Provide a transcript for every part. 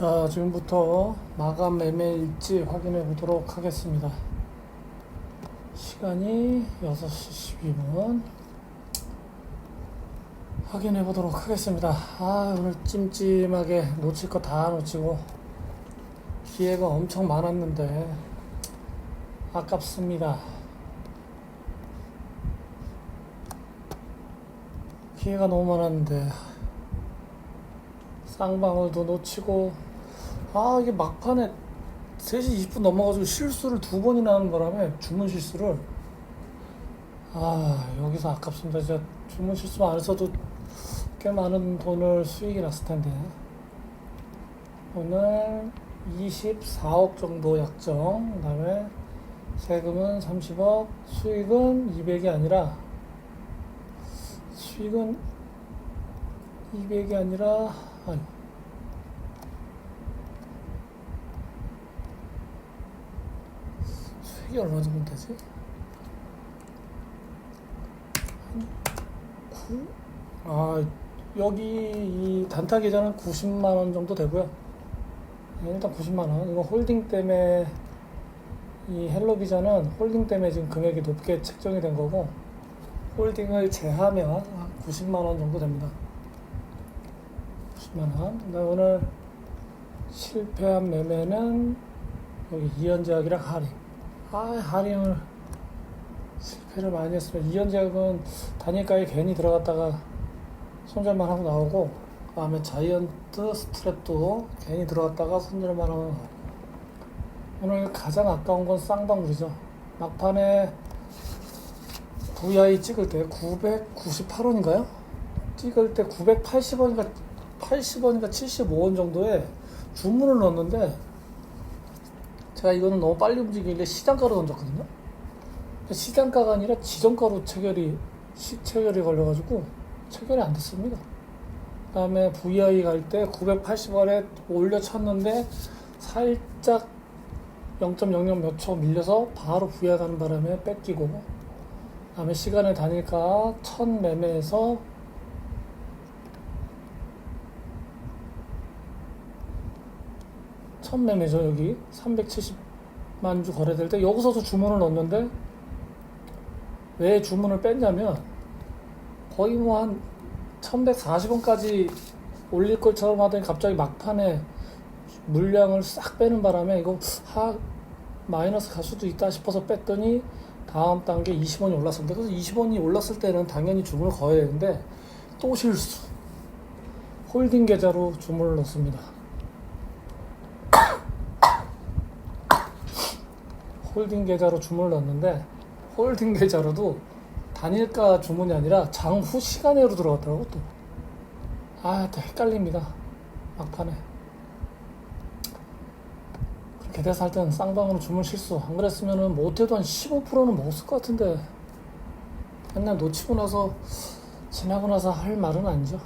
자, 지금부터 마감 매매일지 확인해 보도록 하겠습니다. 시간이 6시 12분. 확인해 보도록 하겠습니다. 아, 오늘 찜찜하게 놓칠 거 다 놓치고 기회가 엄청 많았는데 아깝습니다. 기회가 너무 많았는데 쌍방울도 놓치고 아 이게 막판에 3시 20분 넘어가지고 실수를 두 번이나 하는 바람에 주문 실수를. 아 여기서 아깝습니다. 진짜 주문 실수만 안 했어도 꽤 많은 돈을 수익이 났을 텐데. 오늘 24억 정도 약정. 그 다음에 세금은 30억 수익은 200이 아니라 수익은 200이 아니라 아니 수익이 얼마 정도 되지? 한 9? 아 여기 이 단타 계좌는 90만 원 정도 되고요. 네, 일단 90만 원. 이거 홀딩 때문에 이 헬로 비자는 홀딩 때문에 지금 금액이 높게 책정이 된 거고 홀딩을 제하면 90만 원 정도 됩니다. 90만 원. 그다음 오늘 실패한 매매는 여기 이연제약이랑 할인. 아 할인을 실패를 많이 했으면 이연제약은 단일가에 괜히 들어갔다가 손절만 하고 나오고 그 다음에 자이언트 스트랩도 괜히 들어갔다가 손절만 하고 나오고 오늘 가장 아까운 건 쌍방울이죠. 막판에 VI 찍을 때 998원인가요? 찍을 때 980원인가 80원인가 75원 정도에 주문을 넣었는데 제가 이거는 너무 빨리 움직이길래 시장가로 던졌거든요. 시장가가 아니라 지정가로 체결이 시 체결이 걸려가지고 체결이 안 됐습니다. 그다음에 VI 갈 때 980원에 올려 쳤는데 살짝 0.00 몇 초 밀려서 바로 VI 가는 바람에 뺏기고 그다음에 시간을 다니까 첫 매매에서 첫 매매죠 여기 370만 주 거래될 때 여기서도 주문을 넣었는데 왜 주문을 뺐냐면 거의 뭐 한 1140원까지 올릴 것처럼 하더니 갑자기 막판에 물량을 싹 빼는 바람에 이거 하 마이너스 갈 수도 있다 싶어서 뺐더니 다음 단계 20원이 올랐습니다. 그래서 20원이 올랐을 때는 당연히 주문을 거어야 되는데 또 실수. 홀딩 계좌로 주문을 넣습니다. 홀딩 계좌로 주문을 넣었는데 홀딩 계좌로도 단일가 주문이 아니라 장후 시간으로 들어갔더라고 또. 아, 또 헷갈립니다. 막판에. 그렇게 돼서 할 때는 쌍방으로 주문 실수. 안 그랬으면은 못해도 한 15%는 먹었을 것 같은데. 맨날 놓치고 나서 지나고 나서 할 말은 아니죠.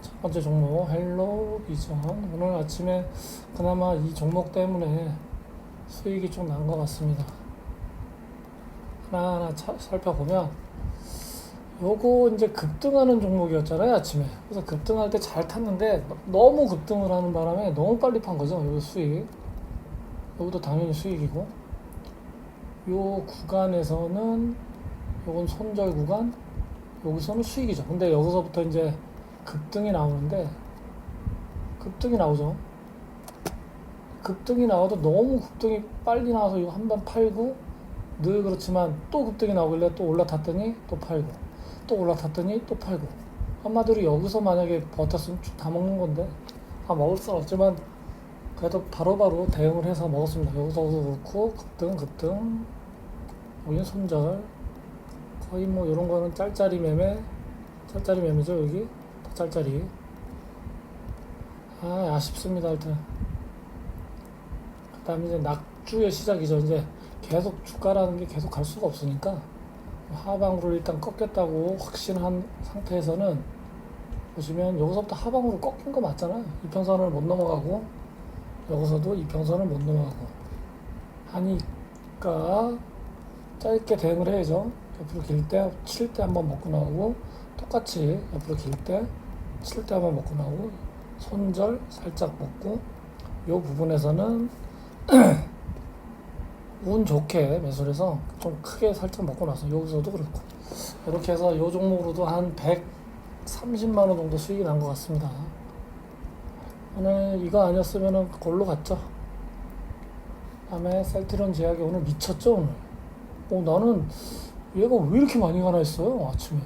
첫 번째 종목 헬로 비전. 오늘 아침에 그나마 이 종목 때문에 수익이 좀 난 것 같습니다. 하나하나 차- 살펴보면 요거 이제 급등하는 종목이었잖아요 아침에. 그래서 급등할 때 잘 탔는데 너무 급등을 하는 바람에 너무 빨리 판 거죠 요 수익. 여기도 당연히 수익이고. 요 구간에서는 요건 손절 구간 여기서는 수익이죠. 근데 여기서부터 이제 급등이 나오는데 급등이 나오죠 급등이 나와도 너무 급등이 빨리 나와서 이거 한 번 팔고 늘 그렇지만 또 급등이 나오길래 또 올라탔더니 또 팔고 또 올라탔더니 또 팔고. 한마디로 여기서 만약에 버텼으면 쭉 다 먹는 건데. 다 먹을 수는 없지만 그래도 바로바로 대응을 해서 먹었습니다. 여기서도 그렇고 급등 급등. 여기는 손절. 거의 뭐 이런 거는 짤짤이 매매. 짤짤이 매매죠 여기? 다 짤짤이. 아 아쉽습니다 하여튼 그 다음에 이제 낙주의 시작이죠. 이제 계속 주가라는 게 계속 갈 수가 없으니까 하방으로 일단 꺾였다고 확신한 상태에서는 보시면 여기서부터 하방으로 꺾인 거 맞잖아요. 이평선을 못 넘어가고 여기서도 이평선을 못 넘어가고 하니까 짧게 대응을 해야죠. 옆으로 길 때 칠 때 한번 먹고 나오고 똑같이 옆으로 길 때 칠 때 한번 먹고 나오고 손절 살짝 먹고 요 부분에서는 운 좋게 매수를 해서 좀 크게 살짝 먹고 나서 여기서도 그렇고 이렇게 해서 요 종목으로도 한 130만 원 정도 수익이 난 것 같습니다. 오늘 이거 아니었으면 골로 갔죠. 다음에 셀트리온 제약이 오늘 미쳤죠 오늘. 어 나는 얘가 왜 이렇게 많이 가나 했어요 아침에.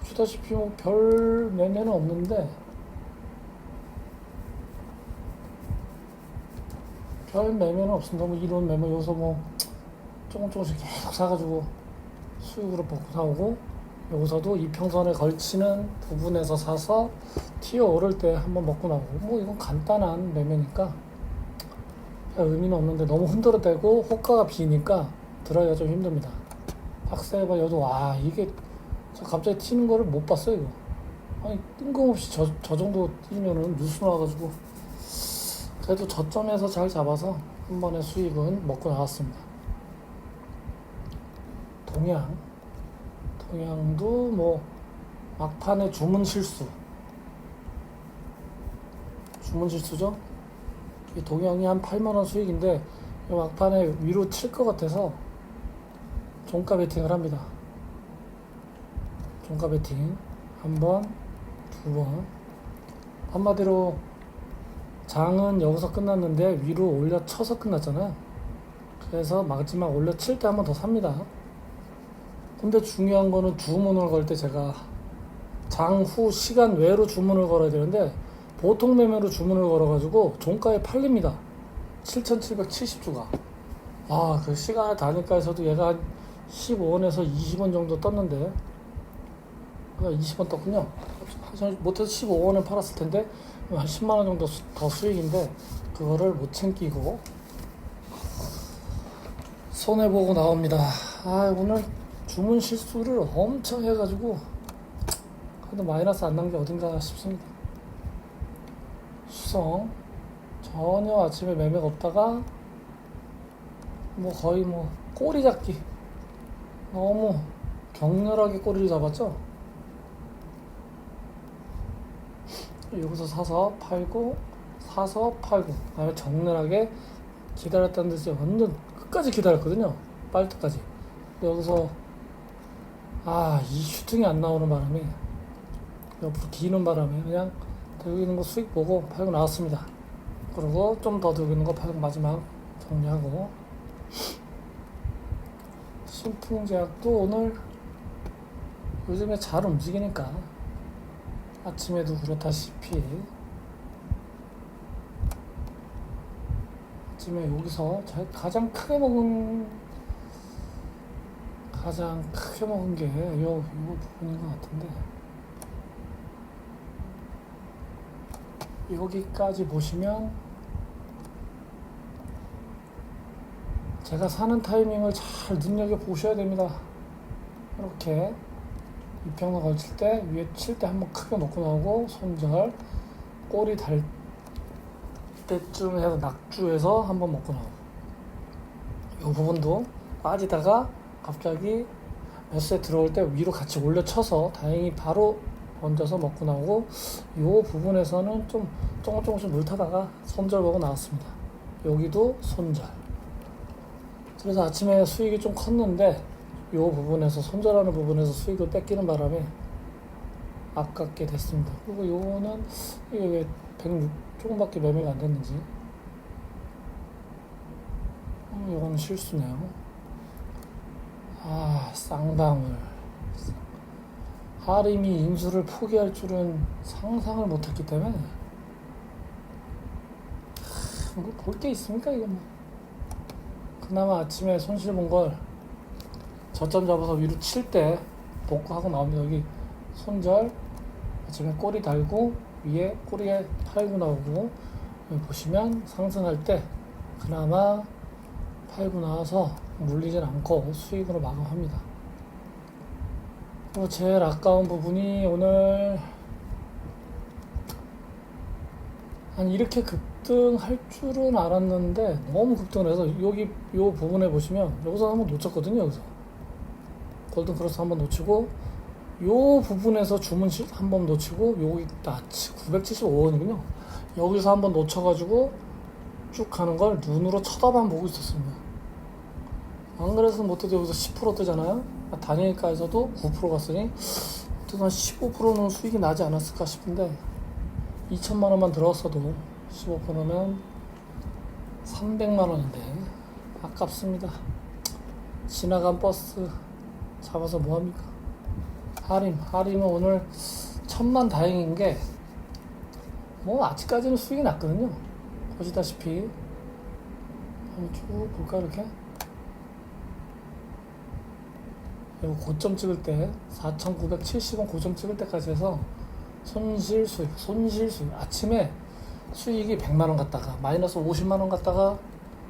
보시다시피 뭐 별 매매는 없는데 별 매매는 없습니다. 뭐 이런 매매 여기서 뭐 조금 조금씩 계속 사가지고 수익으로 먹고 나오고 여기서도 이평선에 걸치는 부분에서 사서 튀어 오를 때 한번 먹고 나오고 뭐 이건 간단한 매매니까 별 의미는 없는데 너무 흔들어대고 호가가 비니까 들어가기가 좀 힘듭니다. 박스해봐 여도 와 이게 저 갑자기 튀는 거를 못 봤어요 이거 아니 뜬금없이 저, 저 정도 뛰면은 뉴스 나와가지고 그래도 저점에서 잘 잡아서 한 번에 수익은 먹고 나왔습니다. 동양 동양도 뭐 막판에 주문 실수 주문 실수죠? 이 동양이 한 8만 원 수익인데 이 막판에 위로 칠 것 같아서 종가 베팅을 합니다. 종가 베팅 한 번, 두 번. 한마디로 장은 여기서 끝났는데 위로 올려 쳐서 끝났잖아요. 그래서 마지막 올려 칠 때 한 번 더 삽니다. 근데 중요한 거는 주문을 걸 때 제가 장 후 시간 외로 주문을 걸어야 되는데 보통 매매로 주문을 걸어가지고 종가에 팔립니다. 7,770주가. 아, 그 시간의 단위가에서도 얘가 한 15원에서 20원 정도 떴는데, 그러니까 20원 떴군요. 사실 못해서 15원에 팔았을 텐데, 한 10만 원 정도 수- 더 수익인데, 그거를 못 챙기고, 손해 보고 나옵니다. 아, 오늘 주문 실수를 엄청 해가지고, 그래도 마이너스 안 난 게 어딘가 싶습니다. 수성 전혀 아침에 매매가 없다가 뭐 거의 뭐 꼬리 잡기 너무 격렬하게 꼬리를 잡았죠 여기서 사서 팔고 사서 팔고. 그다음에 적렬하게 기다렸다는 듯이 완전 끝까지 기다렸거든요. 빨 때까지. 근데 여기서 아 이 슈팅이 안 나오는 바람에 옆으로 기는 바람에 그냥 들고 있는 거 수익 보고 팔고 나왔습니다. 그리고 좀 더 들고 있는 거 팔고 마지막 정리하고. 신풍제약도 오늘 요즘에 잘 움직이니까 아침에도 그렇다시피. 아침에 여기서 자- 가장 크게 먹은 가장 크게 먹은 게 요, 요 부분인 것 같은데. 여기까지 보시면 제가 사는 타이밍을 잘 눈여겨 보셔야 됩니다. 이렇게 이평선 걸칠 때 위에 칠 때 한번 크게 놓고 나오고 손절 꼬리 달 때쯤 해서 낙주해서 한번 먹고 나오고 이 부분도 빠지다가 갑자기 매수에 들어올 때 위로 같이 올려쳐서 다행히 바로 얹어서 먹고 나오고 이 부분에서는 좀 조금 조금씩 물 타다가 손절 보고 나왔습니다. 여기도 손절. 그래서 아침에 수익이 좀 컸는데 이 부분에서 손절하는 부분에서 수익을 뺏기는 바람에 아깝게 됐습니다. 그리고 요거는 이게 왜 106 조금밖에 매매가 안 됐는지 어, 요거는 실수네요. 아 쌍방울 하림이 인수를 포기할 줄은 상상을 못했기 때문에 뭐볼 게 있습니까 이거 뭐 그나마 아침에 손실 본걸 저점 잡아서 위로 칠 때 복구하고 나오면 여기 손절 아침에 꼬리 달고 위에 꼬리에 팔고 나오고 보시면 상승할 때 그나마 팔고 나와서 물리진 않고 수익으로 마감합니다. 그리고 제일 아까운 부분이 오늘 한 이렇게 급등할 줄은 알았는데 너무 급등을 해서 여기 요 부분에 보시면 여기서 한번 놓쳤거든요 여기서 골든 크로스 한번 놓치고 요 부분에서 주문 한번 놓치고 여기 딱 975원이군요. 여기서 한번 놓쳐가지고 쭉 가는 걸 눈으로 쳐다만 보고 있었습니다. 안 그래서 못해도 여기서 10% 뜨잖아요. 단일가에서도 9% 갔으니 한 15%는 수익이 나지 않았을까 싶은데 2천만 원만 들어왔어도 15%면 300만 원인데 아깝습니다. 지나간 버스 잡아서 뭐합니까? 하림, 하림은 오늘 천만 다행인 게 뭐 아직까지는 수익이 났거든요. 보시다시피 한번 쭉 볼까 이렇게 그리고 고점 찍을 때 4,970원 고점 찍을 때까지 해서 손실 수익, 손실 수익 아침에 수익이 100만 원 갔다가 마이너스 50만 원 갔다가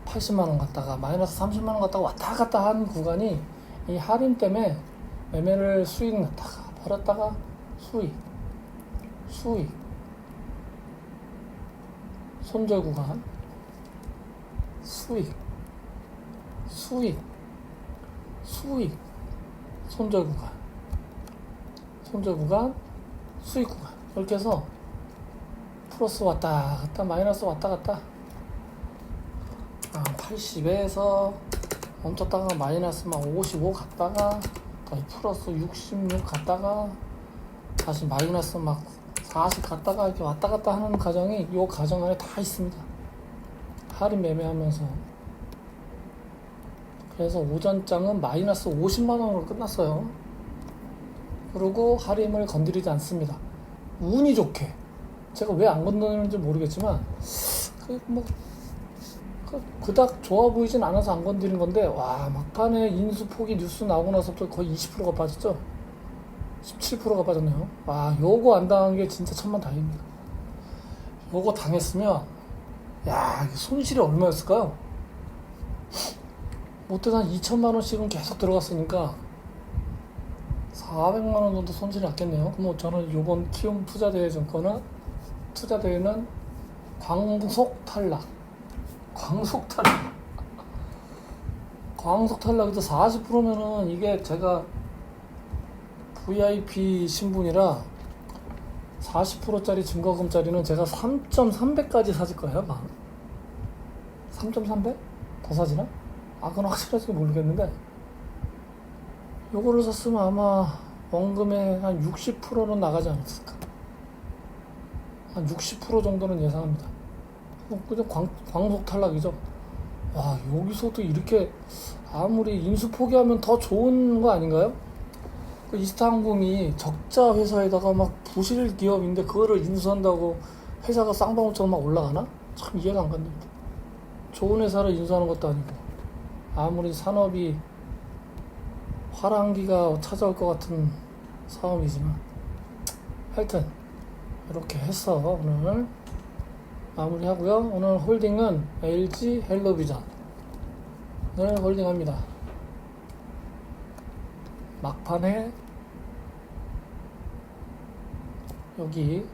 80만 원 갔다가 마이너스 30만 원 갔다가 왔다 갔다 한 구간이 이 할인 때문에 매매를 수익 났다가 벌었다가 수익 수익 손절 구간 수익 수익 수익 손절 구간 손절 구간 수익 구간. 이렇게 해서 플러스 왔다 갔다 마이너스 왔다 갔다. 아, 80에서 멈췄다가 마이너스 막55 갔다가 다시 플러스 66 갔다가 다시 마이너스 막 40 갔다가 이렇게 왔다 갔다 하는 과정이 이 과정 안에 다 있습니다. 할인 매매하면서 그래서 오전장은 마이너스 50만 원으로 끝났어요. 그리고 할인을 건드리지 않습니다. 운이 좋게 제가 왜 안 건드리는지 모르겠지만 그뭐 그, 그닥 좋아 보이진 않아서 안 건드린 건데 와 막판에 인수포기 뉴스 나오고 나서부터 거의 20%가 빠졌죠? 17%가 빠졌네요. 와 요거 안 당한 게 진짜 천만다행입니다. 요거 당했으면 야 손실이 얼마였을까요? 못해도 한 2천만 원씩은 계속 들어갔으니까 400만 원 정도 손실이 났겠네요. 그럼 저는 요번 키움 투자대회 증권은 투자대회는 광속 탈락 광속 탈락. 광속 탈락에도 40%면은 이게 제가 VIP 신분이라 40%짜리 증거금짜리는 제가 3.300까지 사질 거예요, 막. 3.300? 더 사지나? 아, 그건 확실하지 모르겠는데. 요거를 샀으면 아마 원금의 한 60%는 나가지 않았을까. 한 60% 정도는 예상합니다. 뭐 그냥 광, 광속 탈락이죠. 와 여기서도 이렇게 아무리 인수 포기하면 더 좋은 거 아닌가요? 그 이스타항공이 적자 회사에다가 막 부실 기업인데 그거를 인수한다고 회사가 쌍방울처럼 막 올라가나? 참 이해가 안 갑니다. 좋은 회사를 인수하는 것도 아니고 아무리 산업이 화랑기가 찾아올 것 같은 사업이지만 하여튼 이렇게 해서 오늘 마무리하고요. 오늘 홀딩은 LG 헬로비전을 홀딩합니다. 막판에 여기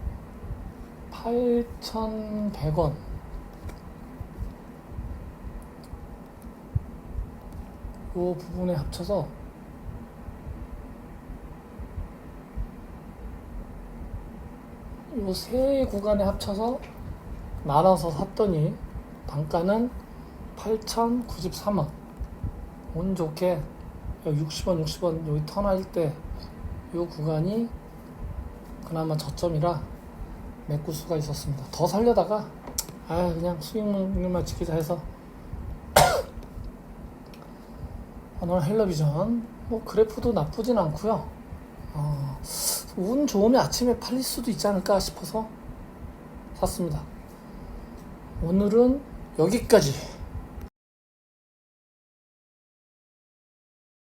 8,100원 이 부분에 합쳐서 이세 구간에 합쳐서 나눠서 샀더니 단가는 8,093원. 운 좋게 60원, 60원 여기 턴할 때 이 구간이 그나마 저점이라 메꿀 수가 있었습니다. 더 살려다가 아 그냥 수익률만 지키자 해서 오늘 헬로비전 뭐 그래프도 나쁘진 않고요. 어, 운 좋으면 아침에 팔릴 수도 있지 않을까 싶어서 샀습니다. 오늘은 여기까지